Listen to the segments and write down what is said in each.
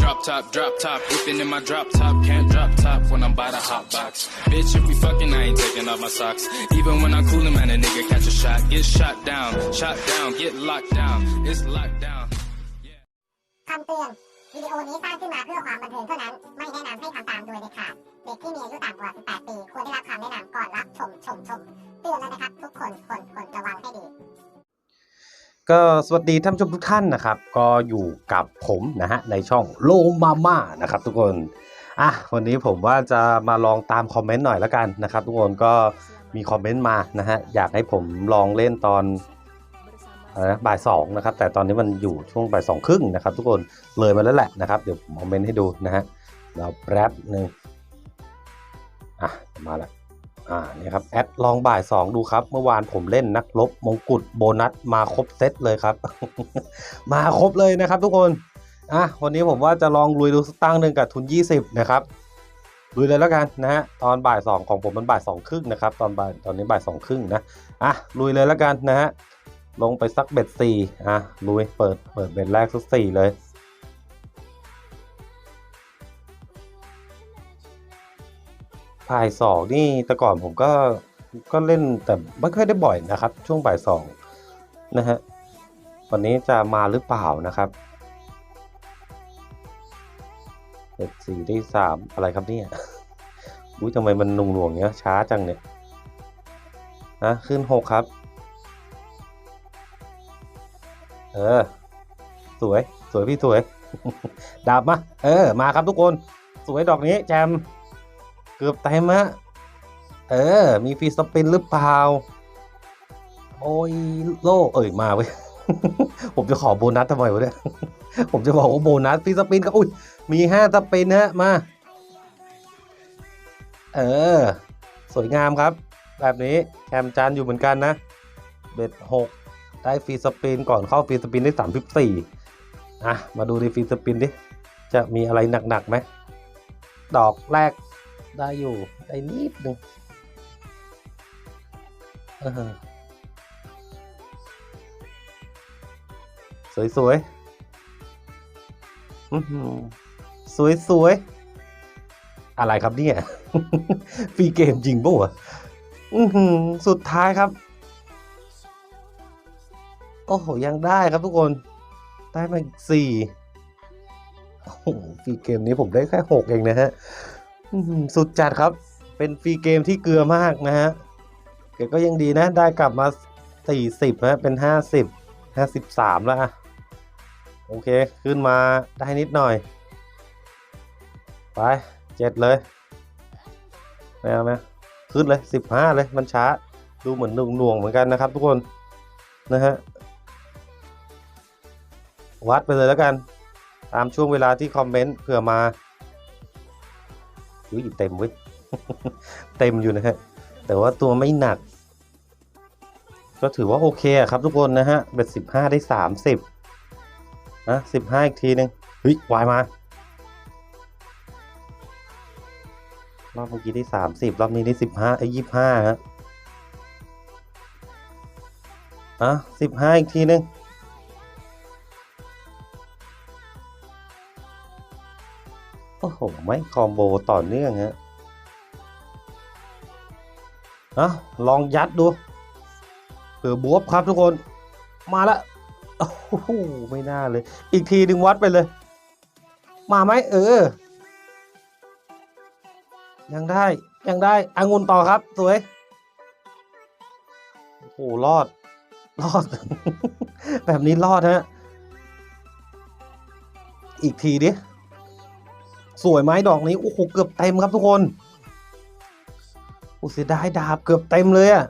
Drop, top, drop top, whipping in my drop top. Can't drop top when I'm by the hot box. Bitch, if we fucking, I ain't taking off my socks. Even when I'm coolin', man, a nigga catch a shot, get shot down, shot down, get locked down. It's locked down. คำเตือนวิดีโอนี้สร้างขึ้นมาเพื่อความบันเทิงเท่านั้น ไม่แนะนำให้ทำตามโดยเด็ดขาด เด็กที่มีอายุต่ำกว่า 18 ปี ควรได้รับคำแนะนำก่อนรับชมชมชมเตือนแล้วนะครับ ทุกคนควรควรระวังให้ดี ก็สวัสดีท่านผู้ชมทุกท่านนะครับ ก็อยู่กับผมนะฮะในช่องโลมาม่านะครับทุกคนอะวันนี้ผมว่าจะมาลองตามคอมเมนต์หน่อยแล้วกันนะครับทุกคนก็มีคอมเมนต์มานะฮะอยากให้ผมลองเล่นตอนอะไรนะบ่ายสองนะครับแต่ตอนนี้มันอยู่ช่วงบ่ายสองครึ่งนะครับทุกคนเลยมาแล้วแหละนะครับเดี๋ยวผมคอมเมนต์ให้ดูนะฮะเราแป๊บหนึ่งอะมาแล้ว อ่านี่ครับแอดลองบ่ายสองดูครับ เมื่อวานผมเล่นนักลบมงกุฎโบนัสมาครบเซตเลยครับ มาครบเลยนะครับทุกคนอะวันนี้ผมว่าจะลองลุยดูสตั้งหนึ่งกับทุน 20 นะครับลุยเลยแล้วกันนะฮะตอนบ่ายสองของผมมันบ่ายสองครึ่งนะครับตอนบ่ายตอนนี้บ่ายสองครึ่งนะอะลุยเลยแล้วกันนะฮะลงไปสักเบ็ดสี่อะลุยเปิดเปิดเบ็ดแรกสักสี่เลย บ่ายสองนี่แต่ก่อนผมก็ก็เล่นแต่ไม่ค่อยได้บ่อยนะครับ ช่วงบ่ายสองนะฮะวันนี้จะมาหรือเปล่านะครับเจ็ดสี่ได้สามอะไรครับเนี่ยอุ้ยทำไมมันหนุ่งหน่วงเนี้ยช้าจังเนี่ยนะขึ้นหกครับ เออ สวย สวยพี่สวย ดาบมา เออ มาครับทุกคน สวยดอกนี้แจม เกือบเต็มฮะเออ มีฟรีสปินหรือเปล่า โอ้ยโล่เอ่ยมาเว้ย ผมจะขอโบนัสทำไมวะเนี่ย ผมจะบอกว่าโบนัสฟรีสปินก็อุ้ย มีห้าสปินฮะ มา เออ สวยงามครับ แบบนี้แคมจานอยู่เหมือนกันนะ เบ็ดหกได้ฟรีสปินก่อนเข้าฟรีสปินได้สามสิบสี่อะ มาดูในฟรีสปินดิ จะมีอะไรหนักๆไหม ดอกแรก ได้อยู่ ได้นิดนึงเออสวยสวยอื้อหือสวยสวยอะไรครับเนี่ย ฟรีเกมจริงป่ะวะอื้อหือสุดท้ายครับ โอ้โห ยังได้ครับทุกคน ได้มาสี่โอ้โหฟรีเกมนี้ผมได้แค่หกเองนะฮะ สุดจัดครับ เป็นฟรีเกมที่เกลือมากนะฮะเก็ก็ยังดีนะ ได้กลับมา 40นะเป็น 50 53 แล้วอะโอเค ขึ้นมาได้นิดหน่อย ไปเจ็ดเลยไม่เอาไหมขึ้นเลย 15 เลย มันช้า ดูเหมือนหน่วงๆเหมือนกันนะครับทุกคน นะฮะ วัดไปเลยแล้วกัน ตามช่วงเวลาที่คอมเมนต์เผื่อมา อุ้ยเต็มเว้ยเต็มอยู่นะฮะแต่ว่าตัวไม่หนัก ก็ถือว่าโอเคครับทุกคนนะฮะเบ็ดสิบห้าได้สามสิบนะสิบห้าอีกทีหนึ่งเฮ้ยวายมารอบเมื่อกี้ได้สามสิบรอบนี้ได้สิบห้าไอ้ยี่ห้าฮะอะสิบห้าอีกทีหนึ่ง โอ้โห ไม่คอมโบต่อเนื่องฮะอะลองยัดดูเผื่อบวบครับทุกคน มาละโอ้โหไม่น่าเลย อีกทีดึงวัดไปเลย มาไหมเออ ยังได้ ยังได้อางุนต่อครับ สวย โอ้โห รอด รอด แบบนี้รอดฮะ อีกทีดิ สวยไหมดอกนี้โอ้โหเกือบเต็มครับทุกคนโอ้เสียดายดาบเกือบเต็มเลยอะ่ะ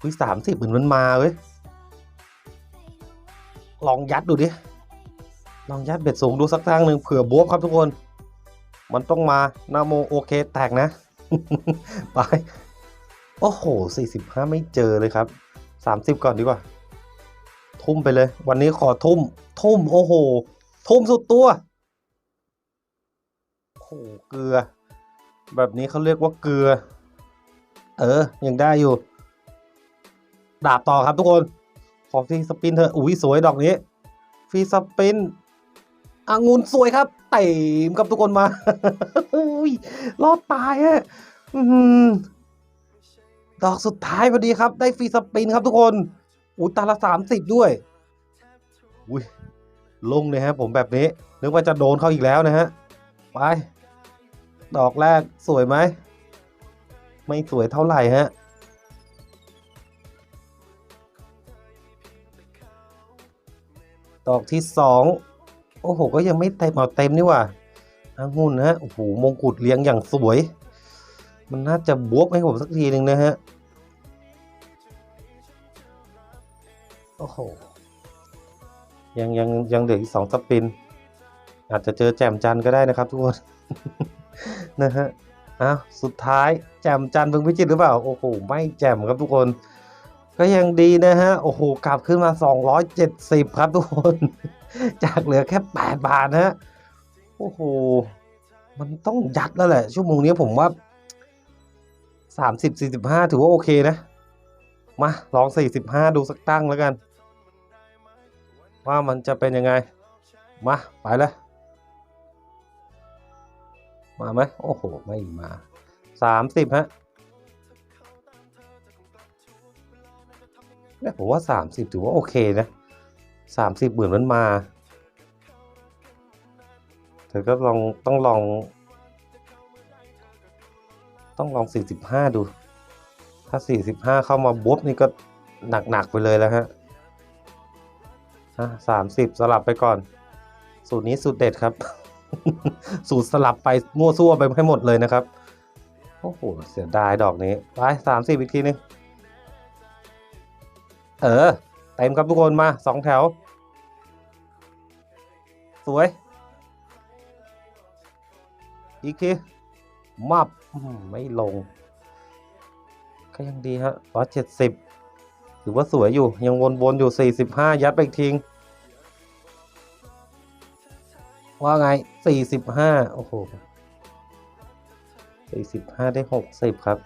อุ้ยสามสิบเหมือนมันมาเว้ยลองยัดดูดิลองยัดเบ็ดสูงดูสักทางหนึ่งเผื่อบวบครับทุกคน มันต้องมานาโมโอเคแตกนะ ไป โอ้โหสี่สิบห้าไม่เจอเลยครับสามสิบก่อนดีกว่า ทุ่มไปเลย วันนี้ขอทุ่ม ทุ่มโอ้โห ทุ่มสุดตัว โอ้โหเกลือ แบบนี้เขาเรียกว่าเกลือ เออ ยังได้อยู่ ดาบต่อครับทุกคน ขอฟรีสปินเถอะอุ้ยสวยดอกนี้ ฟรีสปินองุ่นสวยครับเต็มครับทุกคนมาอุ้ยรอดตายฮะดอกสุดท้ายพอดีครับ ได้ฟรีสปินครับทุกคนอุ้ยตาละสามสิบด้วยอุ้ยลงเลยฮะผมแบบนี้นึกว่าจะโดนเขาอีกแล้วนะฮะ ไป ดอกแรกสวยไหม ไม่สวยเท่าไหร่ฮะ ดอกที่สองโอ้โห ก็ยังไม่เต็มเอาเต็มนี่ว่าองุ่นนะฮะ โอ้โห มงกุฎเลี้ยงอย่างสวย มันน่าจะบวบให้ผมสักทีหนึ่งนะฮะ โอ้โห ยังยังยังเหลืออีกสองสปิน อาจจะเจอแจมจันทร์ก็ได้นะครับทุกคน นะฮะอ้าวสุดท้ายแจมจันทร์เพิ่งพิจิตรหรือเปล่า โอ้โห ไม่แจมครับทุกคน ก็ยังดีนะฮะ โอ้โห กลับขึ้นมา 270 ครับทุกคน จากเหลือแค่ 8 บาทนะฮะ โอ้โห มันต้องยัดแล้วแหละ ชั่วโมงนี้ผมว่า 30 45 ถือว่าโอเคนะ มา ลอง 45 ดูสักตั้งแล้วกัน ว่ามันจะเป็นยังไง มา ไปเลย มาไหมโอ้โห ไม่มา30ฮะเนี่ยผมว่า30ถือว่าโอเคนะ30เหมือนมันมา เธอก็ลองต้องลอง ต้องลอง45ดู ถ้า45เข้ามาบุ๊บนี่ก็หนักๆไปเลยแล้วฮะอะ30สลับไปก่อน สูตรนี้สูตรเด็ดครับ สูตรสลับไปมั่วซั่วไปให้หมดเลยนะครับ โอ้โห เสียดายดอกนี้ ไป30อีกทีนึง เออ เต็มครับทุกคนมาสองแถว สวย อีกทีมับไม่ลง ก็ยังดีฮะร้อยเจ็ดสิบถือว่าสวยอยู่ ยังวนๆอยู่สี่สิบห้ายัดไปอีกที ว่าไงสี่สิบห้าโอ้โหสี่สิบห้าได้หกสิบครับ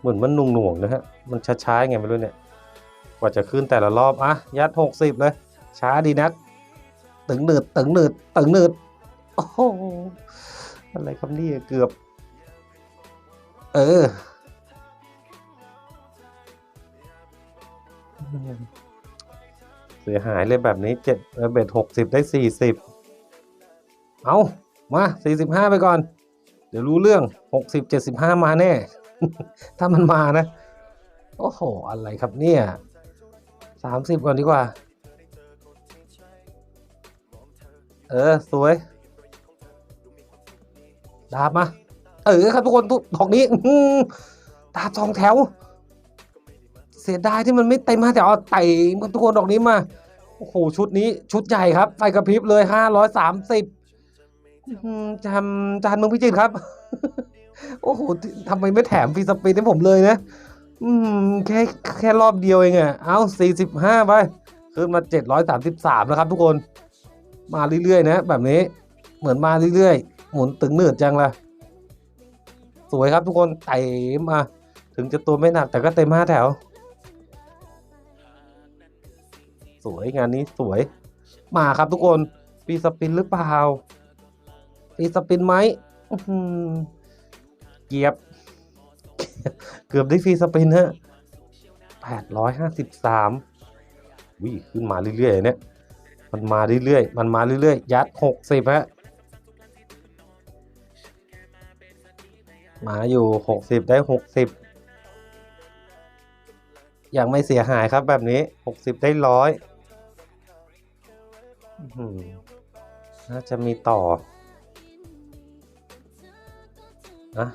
เหมือนมันหนุ่งๆนะฮะ มันช้าๆไงไม่รู้เนี่ย กว่าจะขึ้นแต่ละรอบ อะ ยัดหกสิบเลย ช้าดีนัก ตึงหนืด ตึงหนืด ตึงหนืด โอ้โห อะไรครับนี่เกือบ เออ เสียหายเลยแบบนี้เจ็ดเบ็ดหกสิบได้สี่สิบเอามาสี่สิบห้าไปก่อน เดี๋ยวรู้เรื่องหกสิบเจ็ดสิบห้ามาแน่ ถ้ามันมานะ โอ้โห อะไรครับเนี่ยสามสิบก่อนดีกว่า เออ สวย ดาบมา เออครับทุกคนทุกดอกนี้ดาบสองแถว เสียดายที่มันไม่เต็มห้าแถวเอาไต่ครับทุกคนดอกนี้มา โอ้โห ชุดนี้ชุดใหญ่ครับ ไฟกระพริบเลยห้าร้อยสามสิบอืมจำจานเมืองพิจิตรครับ โอ้โหทำไมไม่แถมฟรีสปีดให้ผมเลยนะ อืม แค่แค่รอบเดียวเองอะเอาสี่สิบห้าไป ขึ้นมาเจ็ดร้อยสามสิบสามนะครับทุกคน มาเรื่อยๆนะ แบบนี้ เหมือนมาเรื่อยๆ หมุนตึงเนืดจังละสวยครับทุกคนไต่มา ถึงจะตัวไม่หนักแต่ก็เต็มห้าแถว วยงานนี้สวย มาครับทุกคนฟีสปินหรือเปล่าฟีสปินไหมอื้อหือเกียบ เกือบได้ฟรีสปินฮะแปดร้อยห้าสิบสามวิขึ้นมาเรื่อยๆเนี่ย มันมาเรื่อยๆ มันมาเรื่อยๆ ยัดหกสิบฮะ มาอยู่หกสิบได้หกสิบยังไม่เสียหายครับแบบนี้หกสิบได้ร้อย น่าจะมีต่อ นะ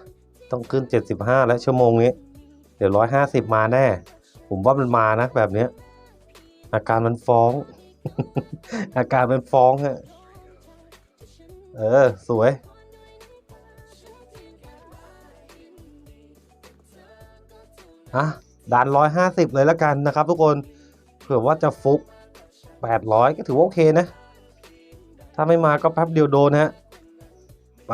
ต้องขึ้น 75 แล้วชั่วโมงนี้ เดี๋ยว 150 มาแน่ ผมว่ามันมานะแบบเนี้ย อาการมันฟ้อง อาการมันฟ้องฮะ เออ สวยอะดัน150 เลยแล้วกันนะครับทุกคน เผื่อว่าจะฟุก 800 ก็ถือว่าโอเคนะ ถ้าไม่มาก็แป๊บเดียวโดนฮะ ไป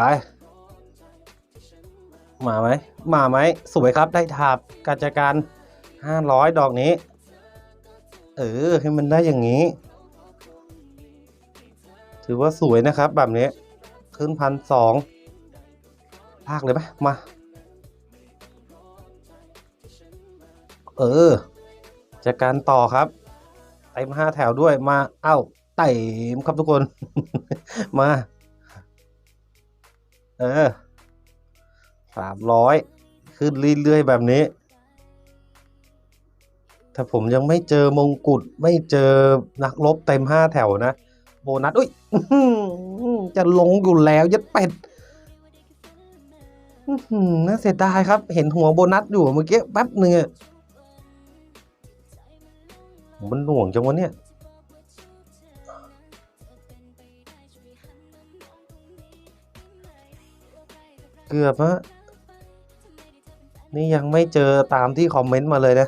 มาไหม มาไหม สวยครับได้ถาบการจัดการห้าร้อยดอกนี้ เออ ให้มันได้อย่างนี้ ถือว่าสวยนะครับ แบบนี้ ขึ้นพันสองลากเลยไหมมา เออจัดการต่อครับ เต็มห้าแถวด้วยมา เอ้าเต็มครับทุกคน มา เออสามร้อยขึ้นเรื่อยๆแบบนี้ ถ้าผมยังไม่เจอมงกุฎไม่เจอนักรบเต็มห้าแถวนะ โบนัส อุ้ยจะลงอยู่แล้วยัดเป็ดน่าเสียดายครับ เห็นหัวโบนัสอยู่เมื่อกี้แป๊บหนึ่ง มันหน่วงจังวะเนี่ย เกือบฮะ นี่ยังไม่เจอตามที่คอมเมนต์มาเลยนะ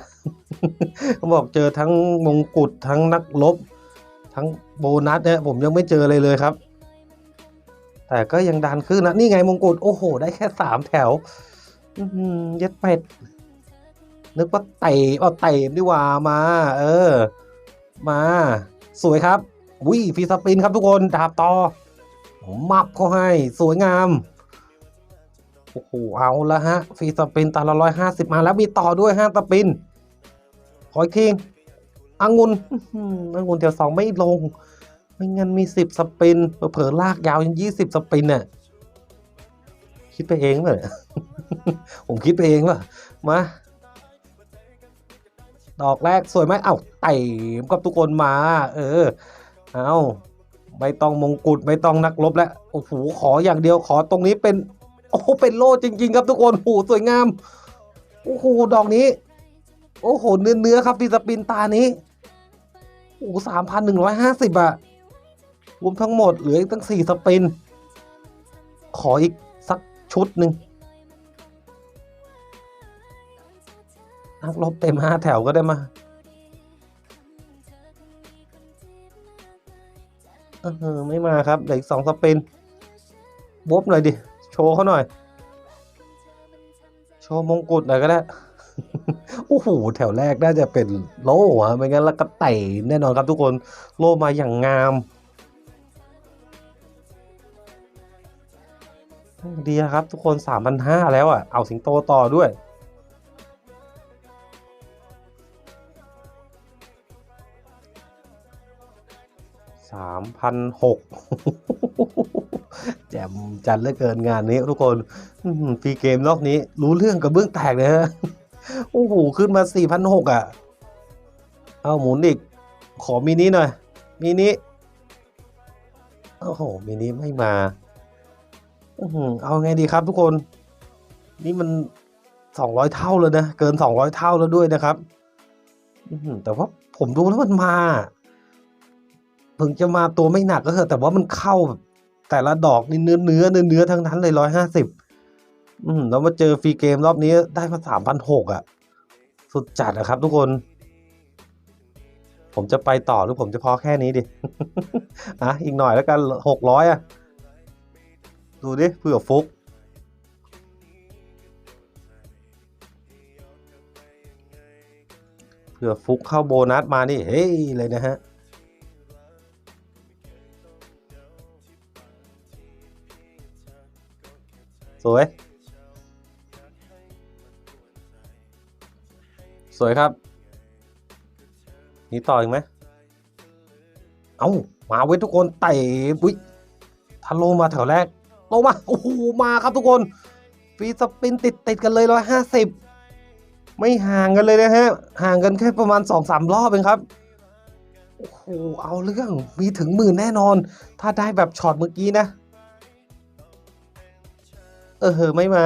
เขาบอกเจอทั้งมงกุฎทั้งนักลบ ทั้งโบนัสเนี่ยผมยังไม่เจอเลยเลยครับ แต่ก็ยังดันขึ้นนะ นี่ไงมงกุฎโอ้โห ได้แค่สามแถวย็ดเป็ด นึกว่าเตะเอาเตะดีกว่ามา เออ มา สวยครับวิฟีสปินครับทุกคนดาบต่อมับเขาให้ สวยงามโอ้โหเอาละฮะฟรีสปินตาละร้อยห้าสิบมาแล้วมีต่อด้วยห้าสปินขออีกทีองุ่นอื้อหือองุ่นแถวสองไม่ลง ไม่งั้นมีสิบสปินเผลอๆลากยาวยันยี่สิบสปินเนี่ยคิดไปเองเลยผมคิดไปเองว่ะมา ดอกแรกสวยไหมเอ้าไต่กับทุกคนมา เออ เอาไม่ต้องมงกุฎไม่ต้องนักรบแล้วโอ้โหขออย่างเดียวขอตรงนี้เป็น โอ้เป็นโล่จริง ๆ ครับทุกคนโอ้สวยงามโอ้โหดอกนี้ โอ้โหเนื้อเนื้อๆครับฟีสปินตานี้โอ้สามพันหนึ่งร้อยห้าสิบอะรวมทั้งหมดเหลืออีกตั้งสี่สปิน ขออีกสักชุดหนึ่ง นักรบเต็มห้าแถวก็ได้มาเออไม่มาครับเหลืออีกสองสปินบวบหน่อยดิ โชว์เขาหน่อย โชว์มงกุฎหน่อยก็ได้ โอ้โห แถวแรกน่าจะเป็นโล่อะไม่งั้นแล้วก็ไต่แน่นอนครับทุกคน โล่มาอย่างงาม ดีครับทุกคนสามพันห้าแล้วอะ เอาสิงโตต่อด้วยามพันหกแจ่มจัดเหลือเกินงานนี้ทุกคนอื้อหือฟรีเกมรอบนี้ รู้เรื่องกับเบื้องแตกเลยฮะ โอ้โห ขึ้นมาสี่พันหกอะ เอาหมุนอีก ขอมินิหน่อย มินิ โอ้โห มินิไม่มาเอาไงดีครับทุกคน นี่มันสองร้อยเท่าเลยนะ เกินสองร้อยเท่าแล้วด้วยนะครับแต่ว่าผมดูแล้วมันมา ถึงจะมาตัวไม่หนักก็เถอะแต่ว่ามันเข้าแบบแต่ละดอกนี่เนื้อเนื้อเนื้อเนื้อทั้งนั้นเลยร้อยห้าสิบอืมแล้วมาเจอฟรีเกมรอบนี้ได้มาสามพันหกอะ สุดจัดนะครับทุกคน ผมจะไปต่อหรือผมจะพอแค่นี้ดิอะอีกหน่อยแล้วกันหกร้อยอะ ดูดิเผื่อฟุกเผื่อฟุกเข้าโบนัสมานี่ เฮ้ยเลยนะฮะ สวย สวยครับ นี่ต่ออีกไหม เอามาเว้ยทุกคนไต่ปุ๊ยถ้าโลมาแถวแรก โลมา โอ้โห มาครับทุกคน ฟรีสปินติดติดกันเลยร้อยห้าสิบไม่ห่างกันเลยนะฮะ ห่างกันแค่ประมาณสองสามรอบเองครับโอ้โห เอาเรื่อง มีถึงหมื่นแน่นอน ถ้าได้แบบช็อตเมื่อกี้นะ เออเหอไม่มา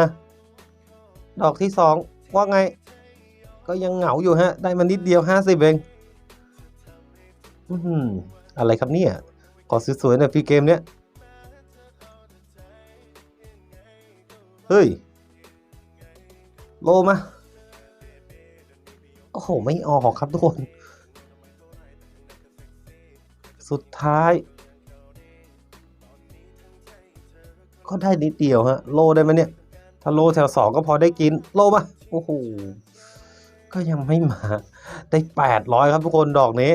ดอกที่สองว่าไง ก็ยังเหงาอยู่ฮะ ได้มานิดเดียวห้าสิบเองอืมอะไรครับเนี่ย ขอสวยๆหน่อยฟรีเกมเนี้ย เฮ้ย โลมา โอ้โห ไม่ออกครับทุกคน สุดท้าย ก็ได้นิดเดียวฮะ โลได้ไหมเนี่ย ถ้าโลแถวสองก็พอได้กิน โลมาโอ้โห ก็ยังไม่มา ได้แปดร้อยครับทุกคนดอกนี้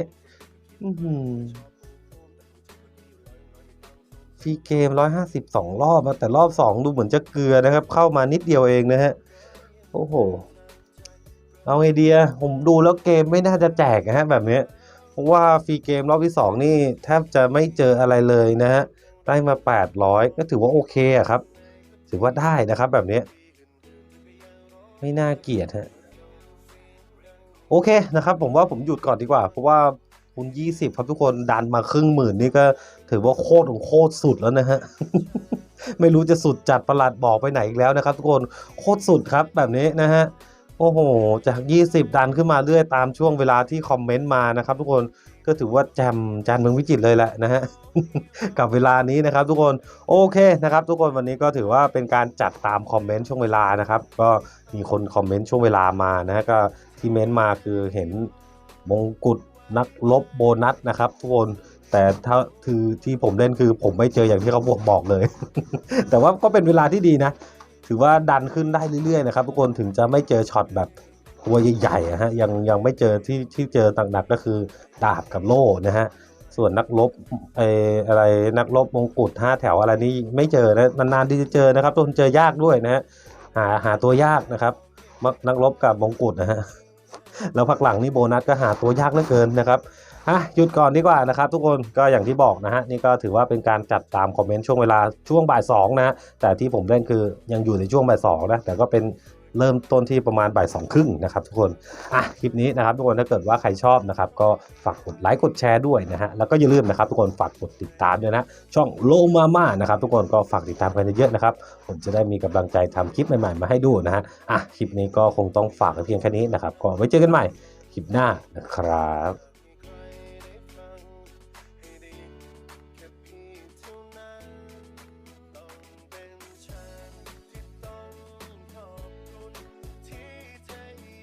ฟรีเกมร้อยห้าสิบสองรอบอะแต่รอบสองดูเหมือนจะเกลือนะครับ เข้ามานิดเดียวเองนะฮะ โอ้โห เอาไอเดีย ผมดูแล้วเกมไม่น่าจะแจกนะฮะแบบนี้ เพราะว่าฟรีเกมรอบที่สองนี่แทบจะไม่เจออะไรเลยนะฮะ ได้มา 800 ก็ถือว่าโอเคอะครับ ถือว่าได้นะครับแบบนี้ ไม่น่าเกลียดฮะโอเคนะครับ ผมว่าผมหยุดก่อนดีกว่า เพราะว่าคุณ 20 ครับทุกคนดันมาครึ่งหมื่นนี่ก็ถือว่าโคตรของโคตรสุดแล้วนะฮะไม่รู้จะสุดจัดประหลัดบอกไปไหนอีกแล้วนะครับ ทุกคนโคตรสุดครับแบบนี้นะฮะโอ้โห จาก 20 ดันขึ้นมาเรื่อยตามช่วงเวลาที่คอมเมนต์มานะครับ ทุกคน ก็ถือว่าแจมจานเมืองวิจิตรเลยแหละนะฮะกับเวลานี้นะครับทุกคนโอเคนะครับ ทุกคนวันนี้ก็ถือว่าเป็นการจัดตามคอมเมนต์ช่วงเวลานะครับ ก็มีคนคอมเมนต์ช่วงเวลามานะฮะก็ที่เม้นต์มาคือเห็นมงกุฎนักลบโบนัสนะครับทุกคนแต่ถ้าคือที่ผมเล่นคือผมไม่เจออย่างที่เขาบอกบอกเลย แต่ว่าก็เป็นเวลาที่ดีนะ ถือว่าดันขึ้นได้เรื่อยๆนะครับทุกคนถึงจะไม่เจอช็อตแบบ ตัวใหญ่ๆอะฮะยังยังไม่เจอที่ที่เจอหนักก็คือดาบกับโล่นะฮะส่วนนักรบไออะไรนักรบมงกุฎห้าแถวอะไรนี่ไม่เจอนะนานๆที่จะเจอนะครับทุกคนเจอยากด้วยนะฮะหาหาตัวยากนะครับ นักรบกับมงกุฎนะฮะแล้วพักหลังนี่โบนัสก็หาตัวยากเหลือเกินนะครับอะหยุดก่อนดีกว่านะครับ ทุกคนก็อย่างที่บอกนะฮะนี่ก็ถือว่าเป็นการจัดตามคอมเมนต์ช่วงเวลาช่วงบ่ายสองนะแต่ที่ผมเล่นคือยังอยู่ในช่วงบ่ายสองนะแต่ก็เป็น เริ่มต้นที่ประมาณบ่ายสองครึ่งนะครับทุกคนอะคลิปนี้นะครับทุกคนถ้าเกิดว่าใครชอบนะครับก็ฝากกดไลค์กดแชร์ด้วยนะฮะแล้วก็อย่าลืมนะครับทุกคนฝากกดติดตามด้วยนะช่องโลมาม่านะครับทุกคนก็ฝากติดตามกันเยอะๆนะครับผมจะได้มีกำลังใจทำคลิปใหม่ๆมาให้ดูนะฮะอะคลิปนี้ก็คงต้องฝากกันเพียงแค่นี้นะครับก็ไว้เจอกันใหม่คลิปหน้านะครับ